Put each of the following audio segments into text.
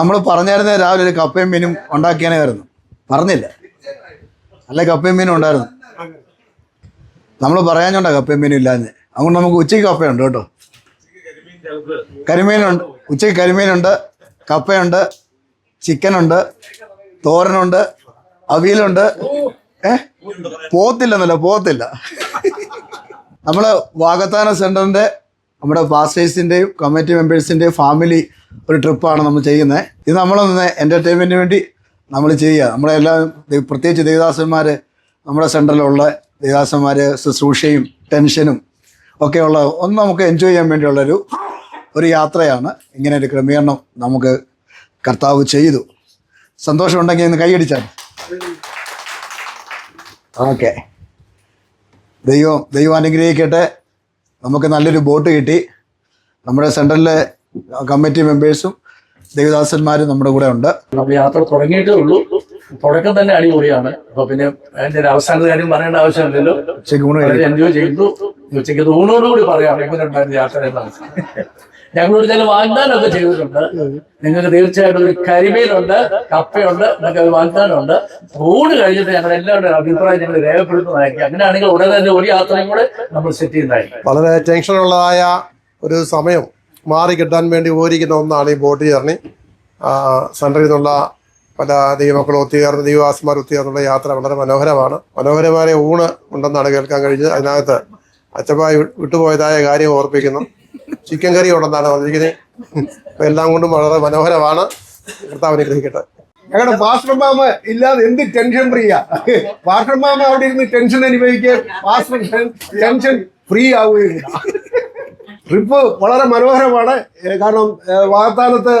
നമ്മൾ പറഞ്ഞായിരുന്നേ രാവിലെ ഒരു കപ്പയും മീനും ഉണ്ടാക്കിയാനായിരുന്നു പറഞ്ഞില്ല. അല്ല കപ്പയും മീനും ഉണ്ടായിരുന്നു. നമ്മൾ പറയാഞ്ഞോണ്ടാ കപ്പയും മീനും ഇല്ലാഞ്ഞ്. അതുകൊണ്ട് നമുക്ക് ഉച്ചയ്ക്ക് കപ്പയുണ്ട് കേട്ടോ. കരിമീനുണ്ട് ഉച്ചയ്ക്ക് കരിമീനുണ്ട് കപ്പയുണ്ട് ചിക്കനുണ്ട് തോരനുണ്ട് അവിയലുണ്ട്. ഏ? പോത്തില്ലെന്നല്ല പോത്തില്ല. നമ്മൾ വാഗത്താന സെന്ററിന്റെ നമ്മുടെ പാസ്റ്റേഴ്സിന്റെയും കമ്മിറ്റി മെമ്പേഴ്സിന്റെയും ഫാമിലി ഒരു ട്രിപ്പാണ് നമ്മൾ ചെയ്യുന്നത്. ഇത് നമ്മളൊന്ന് എന്റർടൈൻമെന്റിന് വേണ്ടി നമ്മൾ ചെയ്യുക. നമ്മളെല്ലാം പ്രത്യേകിച്ച് ദേവദാസന്മാർ നമ്മുടെ സെന്ററിലുള്ള ദേവദാസന്മാർ ശുശ്രൂഷയും ടെൻഷനും ഒക്കെയുള്ള ഒന്ന് നമുക്ക് എൻജോയ് ചെയ്യാൻ വേണ്ടിയുള്ളൊരു ഒരു യാത്രയാണ്. ഇങ്ങനെ ഒരു ക്രമീകരണം നമുക്ക് കർത്താവ് ചെയ്തു. സന്തോഷമുണ്ടെങ്കിൽ ഇന്ന് കൈയടിച്ചാൽ ഓക്കെ. ദൈവം ദൈവം അനുഗ്രഹിക്കട്ടെ. നമുക്ക് നല്ലൊരു ബോട്ട് കിട്ടി. നമ്മുടെ സെൻട്രലിലെ കമ്മിറ്റി മെമ്പേഴ്സും ദേവദാസന്മാരും നമ്മുടെ കൂടെ ഉണ്ട്. നമ്മൾ യാത്ര തുടങ്ങിയിട്ടേ ഉള്ളൂ. തുടക്കം തന്നെ അടിപൊളിയാണ്. അപ്പൊ പിന്നെ അതിന്റെ ഒരു അവസാനത്തെ കാര്യം പറയേണ്ട ആവശ്യമില്ലല്ലോ. ഉച്ചയ്ക്ക് ഊണ് എൻജോയ് ചെയ്തു. ഉച്ചയ്ക്ക് ഊണോടുകൂടി പറയാം. എങ്ങനെ ഉണ്ടായിരുന്നു യാത്ര എന്നാണ് ഞങ്ങളോട് ചില വാഗ്ദാനമൊക്കെ ചെയ്തിട്ടുണ്ട്. നിങ്ങൾക്ക് തീർച്ചയായിട്ടും ഒരു കരിമീനുണ്ട് കപ്പയുണ്ട് എന്നൊക്കെ ഒരു വാഗ്ദാനമുണ്ട്. ഊണ് കഴിഞ്ഞിട്ട് ഞങ്ങൾ എല്ലാവരുടെ അഭിപ്രായം ഞങ്ങൾ രേഖപ്പെടുത്തുന്നതായിരിക്കും. അങ്ങനെയാണെങ്കിൽ ഉടനെ തന്നെ ഒരു യാത്രയും കൂടെ നമ്മൾ സെറ്റ് ചെയ്യുന്നതായിരിക്കും. വളരെ ടെൻഷനുള്ളതായ ഒരു സമയം മാറി കിട്ടാൻ വേണ്ടി ഓരിക്കുന്ന ഒന്നാണ് ഈ ബോട്ട് ജേർണി. സെൻട്രിൽ നിന്നുള്ള പല ദൈവമക്കളും ഒത്തുചേർന്ന് ദൈവവാസന്മാർ ഒത്തുചേർന്നുള്ള യാത്ര വളരെ മനോഹരമാണ്. മനോഹരമായ ഊണ് ഉണ്ടെന്നാണ് കേൾക്കാൻ കഴിഞ്ഞത്. അതിനകത്ത് അച്ചപ്പായി വിട്ടുപോയതായ കാര്യം ഓർപ്പിക്കുന്നു. ചിക്കൻ കറി ഉണ്ടെന്നാണ് പറഞ്ഞിരിക്കുന്നത്. അപ്പൊ എല്ലാം കൊണ്ടും വളരെ മനോഹരമാണ്. കർത്താവ് അനുഗ്രഹിക്കട്ടെ. ഞങ്ങളുടെ പാസ്റ്റർ മാമ ഇല്ലാതെ എന്ത് ടെൻഷൻ ഫ്രീയാ പാസ്റ്റർ മാമ അവിടെ ഇരുന്ന് ടെൻഷൻ അനുഭവിക്കുകയും പാസ്റ്റർ ടെൻഷൻ ഫ്രീ ആവുകയില്ല. ട്രിപ്പ് വളരെ മനോഹരമാണ്. കാരണം വാഗ്ദാനത്ത്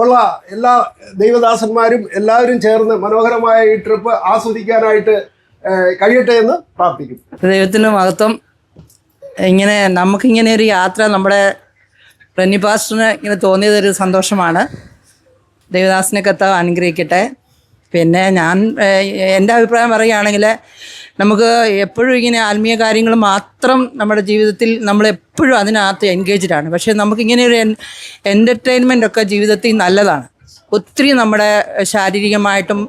ഉള്ള എല്ലാ ദൈവദാസന്മാരും എല്ലാവരും ചേർന്ന് മനോഹരമായ ഈ ട്രിപ്പ് ആസ്വദിക്കാനായിട്ട് കഴിയട്ടെ എന്ന് പ്രാർത്ഥിക്കും ദൈവത്തിന് മഹത്വം ഇങ്ങനെ നമുക്കിങ്ങനെ ഒരു യാത്ര നമ്മുടെ റെന്നി പാസ്റ്ററിന് ഇങ്ങനെ തോന്നിയതൊരു സന്തോഷമാണ്. ദേവദാസിനെ കർത്താവ് അനുഗ്രഹിക്കട്ടെ. പിന്നെ ഞാൻ എന്റെ അഭിപ്രായം പറയുകയാണെങ്കിൽ നമുക്ക് എപ്പോഴും ഇങ്ങനെ ആത്മീയ കാര്യങ്ങൾ മാത്രം നമ്മുടെ ജീവിതത്തിൽ നമ്മൾ എപ്പോഴും അതിനകത്ത് എൻഗേജ്ഡ് ആണ്. പക്ഷേ നമുക്കിങ്ങനെ ഒരു എന്റർടൈൻമെന്റ് ഒക്കെ ജീവിതത്തിൽ നല്ലതാണ്. ഒത്തിരി നമ്മുടെ ശാരീരികമായിട്ടും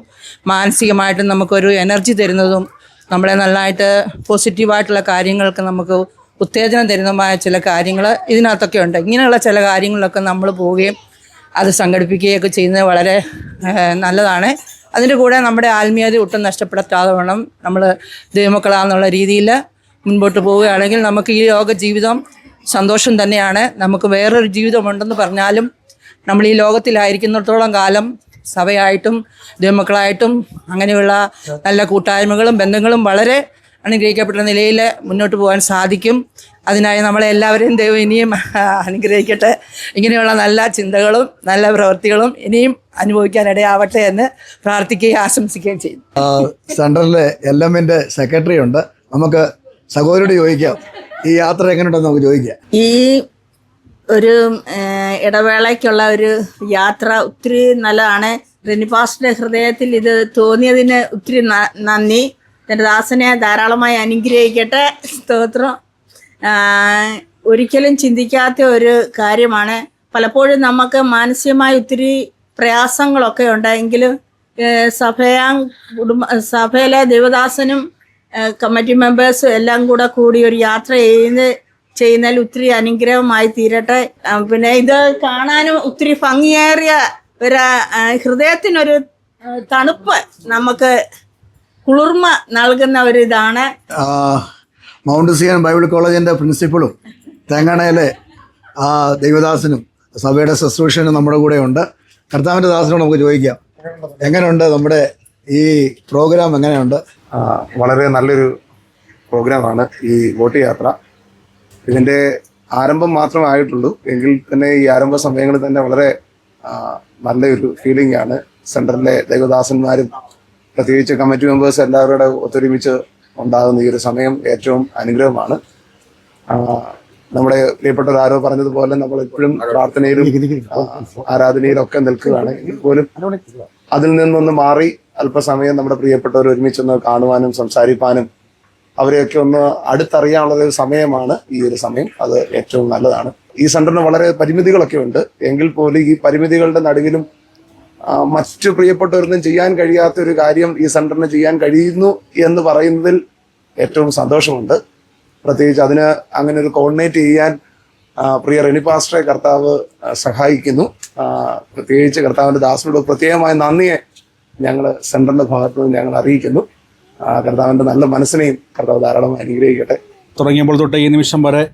മാനസികമായിട്ടും നമുക്കൊരു എനർജി തരുന്നതും നമ്മളെ നല്ലതായിട്ട് പോസിറ്റീവായിട്ടുള്ള കാര്യങ്ങൾക്ക് നമുക്ക് ഉത്തേജനം തരുന്നതുമായ ചില കാര്യങ്ങൾ ഇതിനകത്തൊക്കെ ഉണ്ട്. ഇങ്ങനെയുള്ള ചില കാര്യങ്ങളിലൊക്കെ നമ്മൾ പോവുകയും അത് സംഘടിപ്പിക്കുകയൊക്കെ ചെയ്യുന്നത് വളരെ നല്ലതാണ്. അതിന്റെ കൂടെ നമ്മുടെ ആത്മീയത ഒട്ടും നഷ്ടപ്പെടുത്താതെ വേണം നമ്മൾ ദൈവമക്കളാന്നുള്ള രീതിയിൽ മുൻപോട്ട് പോവുകയാണെങ്കിൽ നമുക്ക് ഈ ലോക ജീവിതം സന്തോഷം തന്നെയാണ്. നമുക്ക് വേറൊരു ജീവിതമുണ്ടെന്ന് പറഞ്ഞാലും നമ്മൾ ഈ ലോകത്തിലായിരിക്കുന്നിടത്തോളം കാലം സഭയായിട്ടും ദൈവമക്കളായിട്ടും അങ്ങനെയുള്ള നല്ല കൂട്ടായ്മകളും ബന്ധങ്ങളും വളരെ അനുഗ്രഹിക്കപ്പെട്ട നിലയിൽ മുന്നോട്ട് പോകാൻ സാധിക്കും. അതിനായി നമ്മളെല്ലാവരെയും ദൈവം ഇനിയും അനുഗ്രഹിക്കട്ടെ. ഇങ്ങനെയുള്ള നല്ല ചിന്തകളും നല്ല പ്രവൃത്തികളും ഇനിയും അനുഭവിക്കാൻ ഇടയാവട്ടെ എന്ന് പ്രാർത്ഥിക്കുകയും ആശംസിക്കുകയും ചെയ്യുന്നു സെൻട്രലിലെ എൽ എമ്മിന്റെ സെക്രട്ടറി ഉണ്ട്. നമുക്ക് സഹോദരോട് ചോദിക്കാം. ഈ യാത്ര എങ്ങനെയുണ്ടെന്ന് നമുക്ക് ചോദിക്കാം. ഈ ഒരു ഇടവേളയ്ക്കുള്ള ഒരു യാത്ര ഒത്തിരി നല്ലതാണ്. റെനിഫാസ്റ്റിന്റെ ഹൃദയത്തിൽ ഇത് തോന്നിയതിന് ഒത്തിരി നന്ദി. എന്റെ ദാസനെ ധാരാളമായി അനുഗ്രഹിക്കട്ടെ. സ്തോത്രം. ഒരിക്കലും ചിന്തിക്കാത്ത ഒരു കാര്യമാണ്. പലപ്പോഴും നമുക്ക് മാനസികമായി ഒത്തിരി പ്രയാസങ്ങളൊക്കെ ഉണ്ടെങ്കിലും സഭയാ കുടുംബ സഭയിലെ ദേവദാസനും കമ്മിറ്റി മെമ്പേഴ്സും എല്ലാം കൂടെ കൂടി ഒരു യാത്ര ചെയ്യുന്ന ചെയ്യുന്നതിൽ ഒത്തിരി അനുഗ്രഹമായി തീരട്ടെ. പിന്നെ ഇത് കാണാനും ഒത്തിരി ഭംഗിയേറിയ ഒരു ഹൃദയത്തിനൊരു തണുപ്പ് നമുക്ക് കുളിർമ നൽകുന്ന ഒരു ഇതാണ് മൗണ്ട് സിയൻ ബൈബിൾ കോളേജിന്റെ പ്രിൻസിപ്പളും തെങ്ങണയിലെ ആ ദൈവദാസനും സഭയുടെ ശുശ്രൂഷനും നമ്മുടെ കൂടെ ഉണ്ട്. കർത്താവിന്റെ ദാസനോട് നമുക്ക് ചോദിക്കാം. എങ്ങനെയുണ്ട് നമ്മുടെ ഈ പ്രോഗ്രാം? എങ്ങനെയുണ്ട്? വളരെ നല്ലൊരു പ്രോഗ്രാമാണ് ഈ വോട്ട് യാത്ര. ഇതിന്റെ ആരംഭം മാത്രമേ ആയിട്ടുള്ളൂ. എങ്കിൽ തന്നെ ഈ ആരംഭ സമയങ്ങളിൽ തന്നെ വളരെ നല്ലൊരു ഫീലിംഗ് ആണ് സെന്ററിലെ ദൈവദാസന്മാരും പ്രത്യേകിച്ച് കമ്മിറ്റി മെമ്പേഴ്സ് എല്ലാവരുടെ ഒത്തൊരുമിച്ച് ഉണ്ടാകുന്ന ഈ ഒരു സമയം ഏറ്റവും അനുഗ്രഹമാണ്. നമ്മുടെ പ്രിയപ്പെട്ടവർ ആരോ പറഞ്ഞതുപോലെ നമ്മൾ എപ്പോഴും പ്രാർത്ഥനയിലും ആരാധനയിലും ഒക്കെ നിൽക്കുകയാണ്. എങ്കിൽ പോലും അതിൽ നിന്നൊന്ന് മാറി അല്പസമയം നമ്മുടെ പ്രിയപ്പെട്ടവർ ഒരുമിച്ചൊന്ന് കാണുവാനും സംസാരിക്കാനും അവരെയൊക്കെ ഒന്ന് അടുത്തറിയാനുള്ള ഒരു സമയമാണ് ഈ ഒരു സമയം. അത് ഏറ്റവും നല്ലതാണ്. ഈ സെന്ററിന് വളരെ പരിമിതികളൊക്കെ ഉണ്ട്. എങ്കിൽ പോലും ഈ പരിമിതികളുടെ നടുവിലും മറ്റു പ്രിയപ്പെട്ടവരൊന്നും ചെയ്യാൻ കഴിയാത്ത ഒരു കാര്യം ഈ സെന്ററിന് ചെയ്യാൻ കഴിയുന്നു എന്ന് പറയുന്നതിൽ ഏറ്റവും സന്തോഷമുണ്ട്. പ്രത്യേകിച്ച് അതിന് അങ്ങനെ ഒരു കോർഡിനേറ്റ് ചെയ്യാൻ പ്രിയ റെനിപാസ്റ്ററെ കർത്താവ് സഹായിക്കുന്നു. പ്രത്യേകിച്ച് കർത്താവിന്റെ ദാസനോട് പ്രത്യേകമായ നന്ദിയെ ഞങ്ങൾ സെന്ററിന്റെ ഭാഗത്തു നിന്ന് ഞങ്ങൾ അറിയിക്കുന്നു. കർത്താവിന്റെ നല്ല മനസ്സിനെയും കർത്താവ് ധാരാളം അനുഗ്രഹിക്കട്ടെ. തുടങ്ങിയപ്പോൾ തൊട്ട് ഈ നിമിഷം വരെ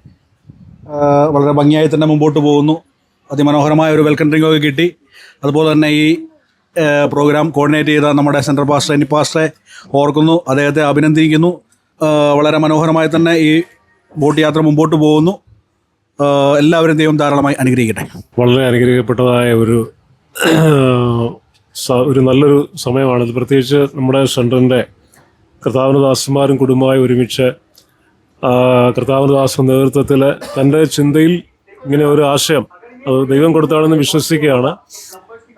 വളരെ ഭംഗിയായി തന്നെ മുമ്പോട്ട് പോകുന്നു. അതിമനോഹരമായ ഒരു വെൽക്കം ഡ്രിങ്ക് ഒക്കെ കിട്ടി. അതുപോലെ തന്നെ ഈ പ്രോഗ്രാം കോർഡിനേറ്റ് ചെയ്ത നമ്മുടെ സെൻട്രൽ പാസ്റ്റർ എനി പാസ്റ്ററെ ഓർക്കുന്നു. അദ്ദേഹത്തെ അഭിനന്ദിക്കുന്നു. വളരെ മനോഹരമായി തന്നെ ഈ ബോട്ട് യാത്ര മുമ്പോട്ട് പോകുന്നു. എല്ലാവരും ദൈവം ധാരാളമായി അനുഗ്രഹിക്കട്ടെ. വളരെ അനുഗ്രഹിക്കപ്പെട്ടതായ ഒരു ഒരു നല്ലൊരു സമയമാണിത് പ്രത്യേകിച്ച് നമ്മുടെ സെൻട്രലിന്റെ കർത്താവനദാസന്മാരും കുടുംബമായി ഒരുമിച്ച് കർത്താവിനദാസ നേതൃത്വത്തിൽ തന്റെ ചിന്തയിൽ ഇങ്ങനെ ഒരു ആശയം അത് ദൈവം കൊടുത്താണെന്ന് വിശ്വസിക്കുകയാണ്.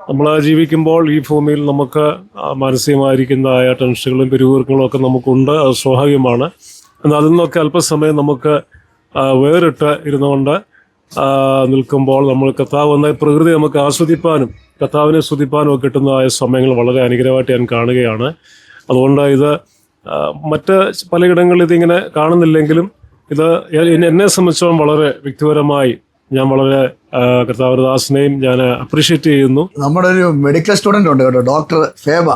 നമ്മൾ ജീവിക്കുമ്പോൾ ഈ ഭൂമിയിൽ നമുക്ക് മാനസികമായിരിക്കുന്ന മാനസികമായിരിക്കുന്നതായ ടെൻഷനുകളും പിരിവുറുക്കങ്ങളും ഒക്കെ നമുക്കുണ്ട്. അത് സ്വാഭാവികമാണ്. എന്നാൽ അതിൽ നിന്നൊക്കെ അല്പസമയം നമുക്ക് വേറിട്ട് ഇരുന്നുകൊണ്ട് നിൽക്കുമ്പോൾ നമ്മൾ കർത്താവ് എന്ന പ്രകൃതി നമുക്ക് ആസ്വദിപ്പാനും കർത്താവിനെ സ്തുതിപ്പാനും ഒക്കെ കിട്ടുന്നതായ സമയങ്ങൾ വളരെ അനുഗ്രഹമായിട്ട് ഞാൻ കാണുകയാണ്. അതുകൊണ്ട് ഇത് മറ്റ് പലയിടങ്ങളിൽ ഇതിങ്ങനെ കാണുന്നില്ലെങ്കിലും ഇത് എന്നെ സംബന്ധിച്ചോളം വളരെ വ്യക്തിപരമായി ഞാൻ വളരെ കർത്താവരദാസിനെയും ഞാൻ അപ്രീഷിയേറ്റ് ചെയ്യുന്നു. നമ്മുടെ ഒരു മെഡിക്കൽ സ്റ്റുഡന്റ് ഉണ്ട് കേട്ടോ ഡോക്ടർ ഫേബ.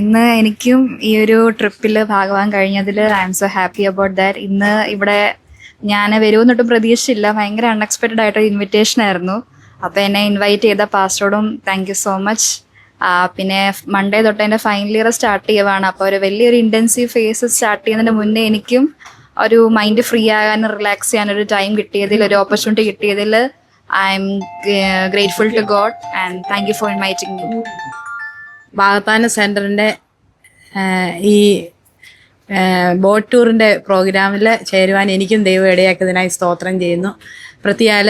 ഇന്ന് എനിക്കും ഈ ഒരു ട്രിപ്പിൽ ഭാഗമാകാൻ കഴിഞ്ഞതിൽ I'm so happy about that ഇന്ന് ഇവിടെ ഞാൻ വരുമെന്നൊട്ടും പ്രതീക്ഷിച്ചില്ല. ഭയങ്കര അൺഎക്സ്പെക്റ്റഡ് ആയിട്ടൊരു ഇൻവിറ്റേഷൻ ആയിരുന്നു. അപ്പോൾ എന്നെ ഇൻവൈറ്റ് ചെയ്ത പാസ്റ്റോടും താങ്ക് യു സോ മച്ച് പിന്നെ മൺഡേ തൊട്ട് എന്റെ ഫൈനൽ ഇയർ സ്റ്റാർട്ട് ചെയ്യുവാണ്. അപ്പോൾ ഒരു വലിയൊരു ഇന്റൻസീവ് ഫേസ് സ്റ്റാർട്ട് ചെയ്യുന്നതിന് മുന്നേ എനിക്കും ഒരു മൈൻഡ് ഫ്രീ ആകാൻ റിലാക്സ് ചെയ്യാൻ ഒരു ടൈം കിട്ടിയതിൽ ഒരു ഓപ്പർച്യൂണിറ്റി കിട്ടിയതിൽ I'm grateful to God and thank you for inviting me വാഗത്താന സെന്ററിന്റെ ഈ ബോട്ട് ടൂറിന്റെ പ്രോഗ്രാമിൽ ചേരുവാൻ എനിക്കും ദൈവം ഇടയാക്കിയതിനായി സ്തോത്രം ചെയ്യുന്നു. പ്രത്യാൽ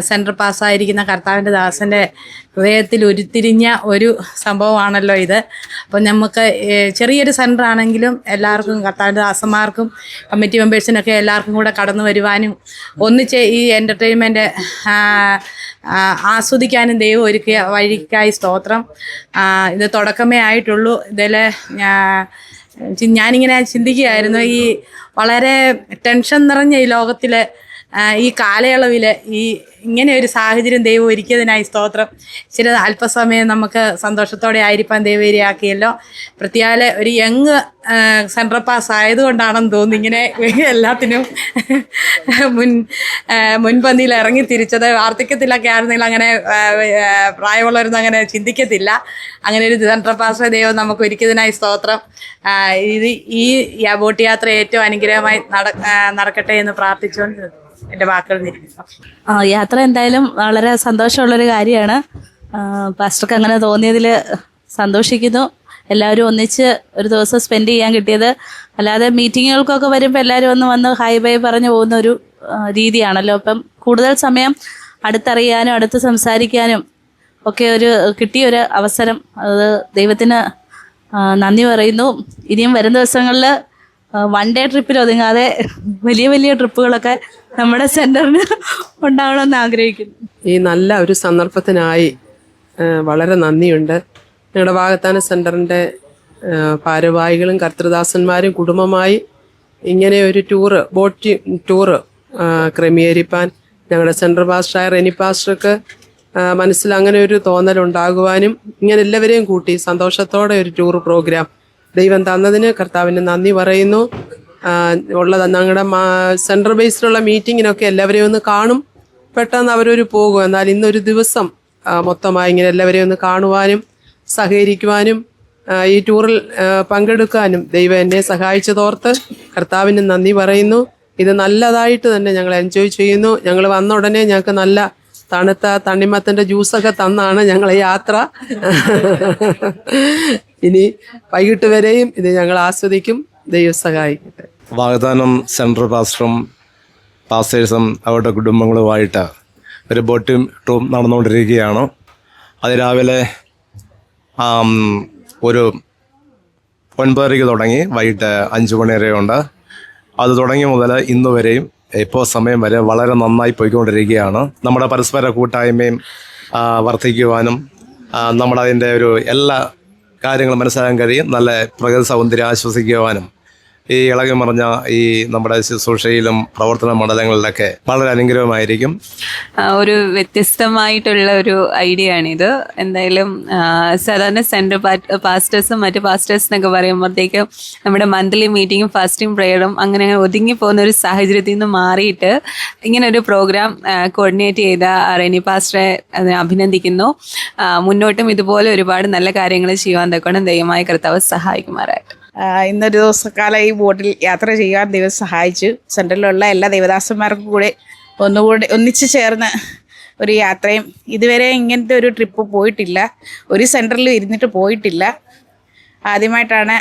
സെൻട്രൽ പാസ്സായിരിക്കുന്ന കർത്താവിന്റെ ദാസന്റെ ഹൃദയത്തിൽ ഉരുത്തിരിഞ്ഞ ഒരു സംഭവമാണല്ലോ ഇത്. അപ്പം നമുക്ക് ചെറിയൊരു സെന്റർ ആണെങ്കിലും എല്ലാവർക്കും കർത്താവിന്റെ ദാസന്മാർക്കും കമ്മിറ്റി മെമ്പേഴ്സിനൊക്കെ എല്ലാവർക്കും കൂടെ കടന്നു വരുവാനും ഒന്നിച്ച് ഈ എന്റർടൈൻമെന്റ് ആസ്വദിക്കാനും ദൈവം ഒരുക്കിയ വഴിക്കായി സ്തോത്രം. ഇത് തുടക്കമേ ആയിട്ടുള്ളൂ. ഇതിൽ ഞാനിങ്ങനെ ചിന്തിക്കുകയായിരുന്നു ഈ വളരെ ടെൻഷൻ നിറഞ്ഞ ഈ ലോകത്തിൽ ഈ കാലയളവിൽ ഈ ഇങ്ങനെ ഒരു സാഹചര്യം ദൈവം ഒരുക്കിയതിനായി സ്തോത്രം. ചില അല്പസമയം നമുക്ക് സന്തോഷത്തോടെ ആയിരിക്കാൻ ദൈവരിയാക്കിയല്ലോ പ്രത്യേക ഒരു യങ് സെൻട്രൽ പാസ് ആയതുകൊണ്ടാണെന്ന് തോന്നുന്നു ഇങ്ങനെ എല്ലാത്തിനും മുൻ മുൻപന്തിയിൽ ഇറങ്ങി തിരിച്ചത്. വാർദ്ധക്യത്തിലൊക്കെ ആയിരുന്നെങ്കിൽ അങ്ങനെ പ്രായമുള്ളവരൊന്നും അങ്ങനെ ചിന്തിക്കത്തില്ല. അങ്ങനെ ഒരു സെൻട്രൽ പാസ് ദൈവം നമുക്ക് ഒരുക്കിയതിനായി സ്തോത്രം. ഇത് ഈ ബോട്ട് യാത്ര ഏറ്റവും അനുഗ്രഹമായി നട നടക്കട്ടെ എന്ന് പ്രാർത്ഥിച്ചുകൊണ്ട് എന്റെ വാക്കുകൾ യാത്ര എന്തായാലും വളരെ സന്തോഷമുള്ള ഒരു കാര്യമാണ് പാസ്റ്റർക്ക് അങ്ങനെ തോന്നിയതിൽ സന്തോഷിക്കുന്നു. എല്ലാവരും ഒന്നിച്ച് ഒരു ദിവസം സ്പെൻഡ് ചെയ്യാൻ കിട്ടിയത്. അല്ലാതെ മീറ്റിങ്ങുകൾക്കൊക്കെ വരുമ്പോൾ എല്ലാവരും ഒന്ന് വന്ന് ഹൈ ബൈ പറഞ്ഞു പോകുന്ന ഒരു രീതിയാണല്ലോ. അപ്പം കൂടുതൽ സമയം അടുത്തറിയാനും അടുത്ത് സംസാരിക്കാനും ഒക്കെ ഒരു കിട്ടിയ ഒരു അവസരം. അത് ദൈവത്തിന് നന്ദി പറയുന്നു. ഇനിയും വരും ദിവസങ്ങളിൽ വൺ ഡേ ട്രിപ്പിൽ ഒതുങ്ങാതെ വലിയ വലിയ ട്രിപ്പുകളൊക്കെ നമ്മുടെ സെന്ററിന് ഉണ്ടാവണമെന്ന് ആഗ്രഹിക്കുന്നു. ഈ നല്ല ഒരു സന്ദർഭത്തിനായി വളരെ നന്ദിയുണ്ട്. ഞങ്ങളുടെ വാഗത്താന സെന്ററിന്റെ ഭാരവാഹികളും കർത്തൃദാസന്മാരും കുടുംബമായി ഇങ്ങനെ ഒരു ടൂറ് ബോട്ട് ടൂറ് ക്രമീകരിപ്പാൻ ഞങ്ങളുടെ സെൻട്രൽ പാസ്റ്ററായ റെനി പാസ്റ്റർക്ക് മനസ്സിൽ അങ്ങനെ ഒരു തോന്നലുണ്ടാകുവാനും ഇങ്ങനെ എല്ലാവരെയും കൂട്ടി സന്തോഷത്തോടെ ഒരു ടൂർ പ്രോഗ്രാം ദൈവം തന്നതിന് കർത്താവിന് നന്ദി പറയുന്നു. ഉള്ളത്. ഞങ്ങളുടെ സെൻട്രൽ ബേസിലുള്ള മീറ്റിങ്ങിനൊക്കെ എല്ലാവരെയും ഒന്ന് കാണും. പെട്ടെന്ന് അവരൊരു പോകും. എന്നാൽ ഇന്നൊരു ദിവസം മൊത്തമായി ഇങ്ങനെ എല്ലാവരെയും ഒന്ന് കാണുവാനും സഹകരിക്കുവാനും ഈ ടൂറിൽ പങ്കെടുക്കാനും ദൈവം എന്നെ സഹായിച്ചതോർത്ത് കർത്താവിന് നന്ദി പറയുന്നു. ഇത് നല്ലതായിട്ട് തന്നെ ഞങ്ങൾ എൻജോയ് ചെയ്യുന്നു. ഞങ്ങൾ വന്ന ഉടനെ ഞങ്ങൾക്ക് നല്ല തണുത്ത തണ്ണിമത്തന്റെ ജ്യൂസൊക്കെ തന്നാണ് ഞങ്ങളെ യാത്ര. ഇനി വൈകിട്ട് വരെയും ഇത് ഞങ്ങൾ ആസ്വദിക്കും. ദൈവം സഹായിക്കട്ടെ. വാഗ്ദാനം സെൻട്രൽ പാസ്റ്ററും പാസ്റ്റേഴ്സും അവരുടെ കുടുംബങ്ങളുമായിട്ട് ഒരു ബോട്ടും ടൂർ നടന്നുകൊണ്ടിരിക്കുകയാണ്. അത് രാവിലെ ആം, ഒരു ഒൻപതരയ്ക്ക് തുടങ്ങി വൈകിട്ട് അഞ്ച് മണി വരെ ഉണ്ട് അത് തുടങ്ങി മുതൽ ഇന്ന് വരെയും ഇപ്പോൾ സമയം വരെ വളരെ നന്നായി പോയിക്കൊണ്ടിരിക്കുകയാണ്. നമ്മുടെ പരസ്പര കൂട്ടായ്മയും വർദ്ധിക്കുവാനും നമ്മളതിന്റെ ഒരു എല്ലാ കാര്യങ്ങളും മനസ്സിലാക്കാൻ കഴിയും. നല്ല പ്രകൃതി സൗന്ദര്യം ആശ്വസിക്കുവാനും. ഈ ഇളകി മറിഞ്ഞ ഈ നമ്മുടെ ശുശ്രൂഷയിലും പ്രവർത്തന മണ്ഡലങ്ങളിലൊക്കെ വളരെ അനുഗ്രഹമായിരിക്കും. ഒരു വ്യത്യസ്തമായിട്ടുള്ള ഒരു ഐഡിയ ആണിത്. എന്തായാലും സാധാരണ സെൻട്രൽ പാസ്റ്റേഴ്സും മറ്റ് പാസ്റ്റേഴ്സ് എന്നൊക്കെ പറയുമ്പോഴത്തേക്കും നമ്മുടെ മന്ത്ലി മീറ്റിങ്ങും ഫാസ്റ്റിംഗ് പ്രെയറും അങ്ങനെ ഒതുങ്ങി പോകുന്ന ഒരു സാഹചര്യത്തിൽ നിന്ന് മാറിയിട്ട് ഇങ്ങനെ ഒരു പ്രോഗ്രാം കോർഡിനേറ്റ് ചെയ്ത റെനി പാസ്റ്ററെ അഭിനന്ദിക്കുന്നു. മുന്നോട്ടും ഇതുപോലെ ഒരുപാട് നല്ല കാര്യങ്ങൾ ചെയ്യുവാൻ തക്കണം ദൈവമായ കർത്താവ് സഹായിക്കുമാറായിട്ട് ഇന്നൊരു ദിവസക്കാലം ഈ ബോട്ടിൽ യാത്ര ചെയ്യാൻ ദൈവം സഹായിച്ചു. സെൻട്രലിലുള്ള എല്ലാ ദേവദാസന്മാർക്കും കൂടെ ഒന്നുകൂടി ഒന്നിച്ചു ചേർന്ന് ഒരു യാത്രയും. ഇതുവരെ ഇങ്ങനത്തെ ഒരു ട്രിപ്പ് പോയിട്ടില്ല. ഒരു സെന്ററിൽ ഇരുന്നിട്ട് പോയിട്ടില്ല. ആദ്യമായിട്ടാണ്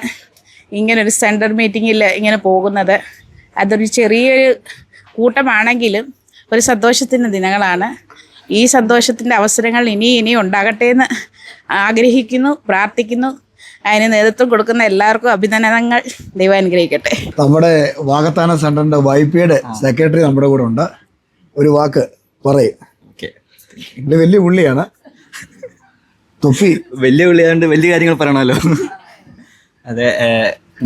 ഇങ്ങനൊരു സെന്റർ മീറ്റിങ്ങിൽ ഇങ്ങനെ പോകുന്നത്. അതൊരു ചെറിയൊരു കൂട്ടമാണെങ്കിലും ഒരു സന്തോഷത്തിന്റെ ദിനങ്ങളാണ്. ഈ സന്തോഷത്തിന്റെ അവസരങ്ങൾ ഇനി ഇനി ഉണ്ടാകട്ടെ എന്ന് ആഗ്രഹിക്കുന്നു പ്രാർത്ഥിക്കുന്നു. അതിന് നേതൃത്വം കൊടുക്കുന്ന എല്ലാവർക്കും അഭിനന്ദനങ്ങൾ. ദൈവം അനുഗ്രഹിക്കട്ടെ. നമ്മുടെ വാകത്താന സെന്ററിന്റെ വൈപ്പിയുടെ സെക്രട്ടറി നമ്മുടെ കൂടെ ഉണ്ട്. ഒരു വാക്ക് പറയും. ഇത് വലിയ പുള്ളിയാണ്. തൊപ്പി വലിയ വിളിയാണ്ട് വലിയ കാര്യങ്ങൾ പറയണമല്ലോ. അതെ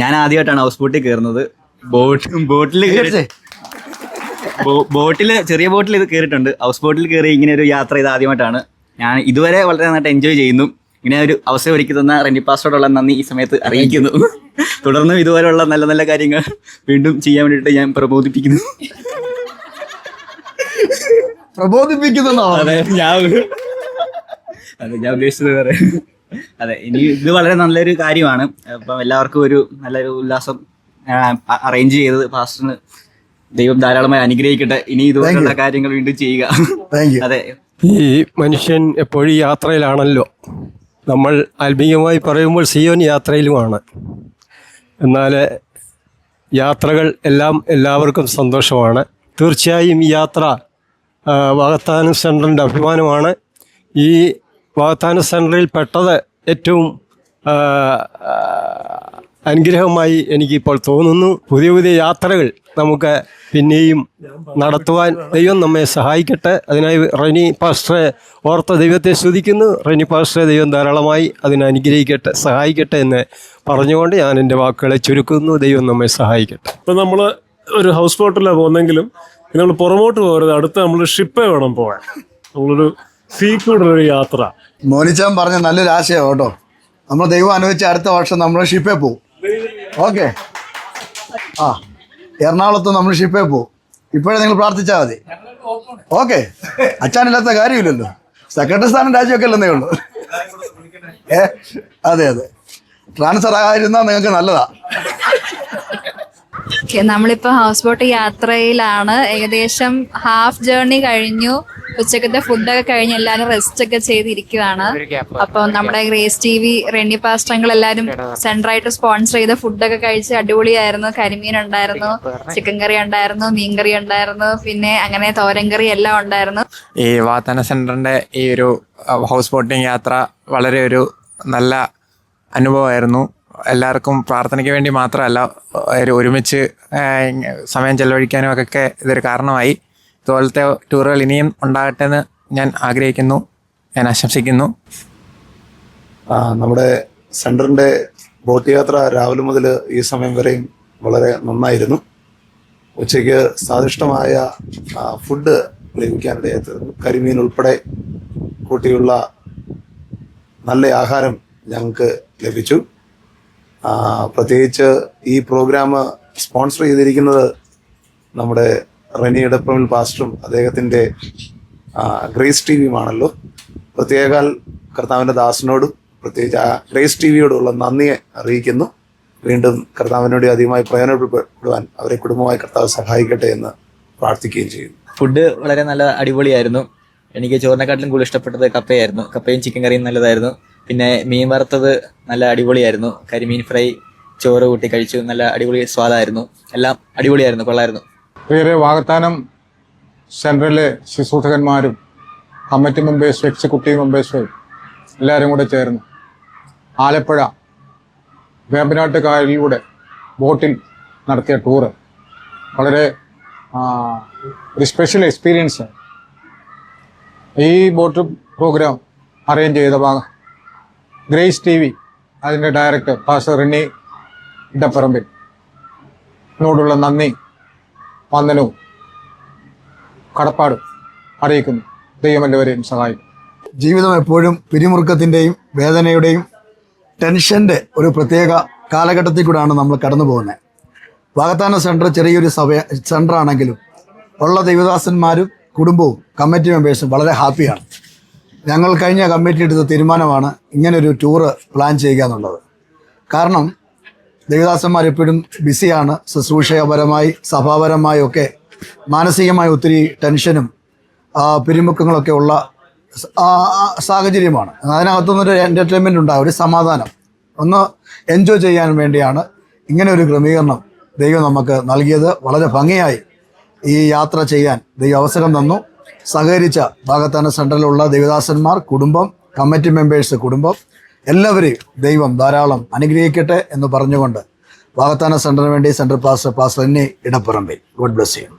ഞാൻ ആദ്യമായിട്ടാണ് ഹൗസ് ബോട്ടിൽ കയറുന്നത്. ബോട്ട് ബോട്ടിൽ ബോട്ടിൽ ചെറിയ ബോട്ടിൽ ഇത് കയറിയിട്ടുണ്ട്. ഹൗസ് ബോട്ടിൽ കയറി ഇങ്ങനെ ഒരു യാത്ര ഇത് ആദ്യമായിട്ടാണ്. ഞാൻ ഇതുവരെ വളരെ നന്നായിട്ട് എൻജോയ് ചെയ്യുന്നു. ഇങ്ങനെ ഒരു അവസരം ഒരുക്കി തന്ന റെന്റി പാസ്റ്റോടുള്ള നന്ദി ഈ സമയത്ത് അറിയിക്കുന്നു. തുടർന്നും ഇതുപോലുള്ള നല്ല നല്ല കാര്യങ്ങൾ വീണ്ടും ചെയ്യാൻ വേണ്ടിയിട്ട് ഞാൻ പ്രബോധിപ്പിക്കുന്നു. പ്രബോധിപ്പിക്കുന്നു അതെ ഞാൻ അതെ ഞാൻ ഉദ്ദേശിച്ചത് വേറെ. അതെ ഇനി ഇത് വളരെ നല്ലൊരു കാര്യമാണ്. അപ്പം എല്ലാവർക്കും ഒരു നല്ലൊരു ഉല്ലാസം അറേഞ്ച് ചെയ്തത് പാസ്റ്ററിന് ദൈവം ധാരാളമായി അനുഗ്രഹിക്കട്ടെ. ഇനി ഇതുപോലുള്ള കാര്യങ്ങൾ വീണ്ടും ചെയ്യുക. അതെ. ഈ മനുഷ്യൻ എപ്പോഴും യാത്രയിലാണല്ലോ. നമ്മൾ ആത്മീയമായി പറയുമ്പോൾ സിയോൻ യാത്രയിലുമാണ്. എന്നാൽ യാത്രകൾ എല്ലാം എല്ലാവർക്കും സന്തോഷമാണ്. തീർച്ചയായും ഈ യാത്ര വാഗത്താനം സെന്ററിന്റെ അഭിമാനമാണ്. ഈ വാഗത്താനം സെന്ററിൽ പെട്ടത് ഏറ്റവും അനുഗ്രഹമായി എനിക്കിപ്പോൾ തോന്നുന്നു. പുതിയ പുതിയ യാത്രകൾ നമുക്ക് പിന്നെയും നടത്തുവാൻ ദൈവം നമ്മെ സഹായിക്കട്ടെ. അതിനായി റെനി പാസ്റ്ററെ ഓർത്ത ദൈവത്തെ സ്തുതിക്കുന്നു. റെനി പാസ്റ്ററെ ദൈവം ധാരാളമായി അതിനെ അനുഗ്രഹിക്കട്ടെ സഹായിക്കട്ടെ എന്ന് പറഞ്ഞുകൊണ്ട് ഞാൻ എന്റെ വാക്കുകളെ ചുരുക്കുന്നു. ദൈവം നമ്മെ സഹായിക്കട്ടെ. ഇപ്പം നമ്മൾ ഒരു ഹൗസ് ബോട്ടിലാണ് പോകുന്നെങ്കിലും നമ്മൾ പുറമോട്ട് പോകരുത്. അടുത്ത് നമ്മൾ ഷിപ്പേ വേണം പോകാൻ. നമ്മളൊരു സീ ഒരു യാത്ര. മോനിച്ചാൻ പറഞ്ഞ നല്ലൊരു ആശയം കേട്ടോ. നമ്മൾ ദൈവം അനുവദിച്ച അടുത്ത വർഷം നമ്മൾ ഷിപ്പേ പോകും ഓക്കെ. ആ എറണാകുളത്ത് നമ്മൾ ഷിപ്പേ പോകും ഇപ്പോഴേ നിങ്ങൾ പ്രാർത്ഥിച്ചാൽ മതി. ഓക്കെ. അച്ഛനില്ലാത്ത കാര്യമില്ലല്ലോ. സെക്രട്ടറി സ്ഥാനം രാജിയൊക്കെ അല്ലെന്നേ ഉള്ളൂ. ഏ അതെ അതെ. ട്രാൻസ്ഫർ ആയിരുന്നാൽ നിങ്ങൾക്ക് നല്ലതാ. നമ്മളിപ്പോ ഹൗസ് ബോട്ട് യാത്രയിലാണ്. ഏകദേശം ഹാഫ് ജേർണി കഴിഞ്ഞു. ഉച്ചക്കത്തെ ഫുഡൊക്കെ കഴിഞ്ഞ് എല്ലാവരും റെസ്റ്റ് ഒക്കെ ചെയ്തിരിക്കുവാണ് അപ്പൊ നമ്മുടെ ഗ്രേസ് ടി വി റെണ്ണി പാസ്റ്റങ്ങൾ എല്ലാവരും സെൻട്രായിട്ട് സ്പോൺസർ ചെയ്ത ഫുഡൊക്കെ കഴിച്ച് അടിപൊളിയായിരുന്നു. കരിമീൻ ഉണ്ടായിരുന്നു ചിക്കൻ കറി ഉണ്ടായിരുന്നു മീൻ കറി ഉണ്ടായിരുന്നു പിന്നെ അങ്ങനെ തോരൻ കറി എല്ലാം ഉണ്ടായിരുന്നു. ഈ വാത്താന സെന്ററിന്റെ ഈ ഒരു ഹൗസ് ബോട്ടിംഗ് യാത്ര വളരെ ഒരു നല്ല അനുഭവമായിരുന്നു. എല്ലാവർക്കും പ്രാർത്ഥനയ്ക്ക് വേണ്ടി മാത്രമല്ല ഒരുമിച്ച് സമയം ചെലവഴിക്കാനും ഒക്കെ ഇതൊരു കാരണമായി. ഇതുപോലത്തെ ടൂറുകൾ ഇനിയും ഉണ്ടാകട്ടെ എന്ന് ഞാൻ ആഗ്രഹിക്കുന്നു. ഞാൻ ആശംസിക്കുന്നു. നമ്മുടെ സെന്ററിന്റെ ബോട്ട് യാത്ര രാവിലെ മുതൽ ഈ സമയം വരെയും വളരെ നന്നായിരുന്നു. ഉച്ചയ്ക്ക് സ്വാദിഷ്ടമായ ഫുഡ് ലഭിക്കാനിടയായിരുന്നു കരിമീൻ ഉൾപ്പെടെ കൂട്ടിയുള്ള നല്ല ആഹാരം ഞങ്ങൾക്ക് ലഭിച്ചു. പ്രത്യേകിച്ച് ഈ പ്രോഗ്രാം സ്പോൺസർ ചെയ്തിരിക്കുന്നത് നമ്മുടെ റെനി ഇടപ്രമിൽ പാസ്റ്ററും അദ്ദേഹത്തിന്റെ ഗ്രേസ് ടി വിയുമാണല്ലോ പ്രത്യേകാൽ കർത്താവിന്റെ ദാസിനോടും പ്രത്യേകിച്ച് ആ ഗ്രേസ് ടി വിയോടുള്ള നന്ദിയെ അറിയിക്കുന്നു. വീണ്ടും കർത്താവിനോട് അധികമായി പ്രയോജനപ്പെടുവാൻ അവരെ കുടുംബമായി കർത്താവ് സഹായിക്കട്ടെ എന്ന് പ്രാർത്ഥിക്കുകയും ചെയ്യുന്നു ഫുഡ് വളരെ നല്ല അടിപൊളിയായിരുന്നു. എനിക്ക് ചോറിനെക്കാട്ടിലും കൂടുതൽ ഇഷ്ടപ്പെട്ടത് കപ്പയായിരുന്നു. കപ്പയും ചിക്കൻ കറിയും നല്ലതായിരുന്നു. പിന്നെ മീൻ വറുത്തത് നല്ല അടിപൊളിയായിരുന്നു. കരിമീൻ ഫ്രൈ ചോറ് കൂട്ടി കഴിച്ചു. നല്ല അടിപൊളി സ്വാദായിരുന്നു. എല്ലാം അടിപൊളിയായിരുന്നു. കൊള്ളായിരുന്നു. വേറെ വാഗ്ദാനം സെൻട്രലിലെ ശുശ്രൂഷകന്മാരും കമ്മിറ്റി മെമ്പേഴ്സും എക്സിക്യൂട്ടീവ് മെമ്പേഴ്സും എല്ലാവരും കൂടെ ചേർന്ന് ആലപ്പുഴ വേമ്പനാട്ട് കായലിലൂടെ ബോട്ടിൽ നടത്തിയ ടൂറ് വളരെ ഒരു സ്പെഷ്യൽ എക്സ്പീരിയൻസ് ഈ ബോട്ട് പ്രോഗ്രാം അറേഞ്ച് ചെയ്ത ഭാഗം ഗ്രേസ് ടി വി അതിന്റെ ഡയറക്ടർ പാസ്റ്റർ റിനി ഇടപ്പറമ്പിൽ. നോടുള്ള നന്ദി. വന്ദനവും കടപ്പാടും അറിയിക്കുന്നു. ദൈവം എല്ലാവരെയും സഹായിക്കും. ജീവിതം എപ്പോഴും പിരിമുറുക്കത്തിന്റെയും വേദനയുടെയും ടെൻഷന്റെ ഒരു പ്രത്യേക കാലഘട്ടത്തിൽ കൂടെയാണ് നമ്മൾ കടന്നു പോകുന്നത്. വാഗത്താന സെന്റർ ചെറിയൊരു സെന്റർ ആണെങ്കിലും ഉള്ള ദൈവദാസന്മാരും കുടുംബവും കമ്മിറ്റി മെമ്പേഴ്സും വളരെ ഹാപ്പിയാണ്. ഞങ്ങൾ കഴിഞ്ഞ കമ്മിറ്റി എടുത്ത തീരുമാനമാണ് ഇങ്ങനൊരു ടൂറ് പ്ലാൻ ചെയ്യുക എന്നുള്ളത്. കാരണം ദേവദാസന്മാർ എപ്പോഴും ബിസിയാണ്. ശുശ്രൂഷപരമായി സഭാപരമായി ഒക്കെ മാനസികമായി ഒത്തിരി ടെൻഷനും പിരിമുക്കങ്ങളൊക്കെ ഉള്ള സാഹചര്യമാണ്. അതിനകത്തുനിന്നൊരു എന്റർടൈൻമെന്റ് ഉണ്ടാകും ഒരു സമാധാനം. ഒന്ന് എൻജോയ് ചെയ്യാൻ വേണ്ടിയാണ് ഇങ്ങനെ ഒരു ക്രമീകരണം ദൈവം നമുക്ക് നൽകിയത്. വളരെ ഭംഗിയായി ഈ യാത്ര ചെയ്യാൻ ദൈവം അവസരം തന്നു. സഹകരിച്ച ഭാഗത്താന സെന്ററിലുള്ള ദേവദാസന്മാർ കുടുംബം കമ്മിറ്റി മെമ്പേഴ്സ് കുടുംബം എല്ലാവരെയും ദൈവം ധാരാളം അനുഗ്രഹിക്കട്ടെ എന്ന് പറഞ്ഞുകൊണ്ട് വാഗത്താന സെന്ററിന് വേണ്ടി സെൻട്രൽ പാസ്റ്റർ പാസ്റ്റർ എന്നെ ഇടപ്പുറമ്പിൽ. ഗോഡ് ബ്ലസ് ചെയ്യും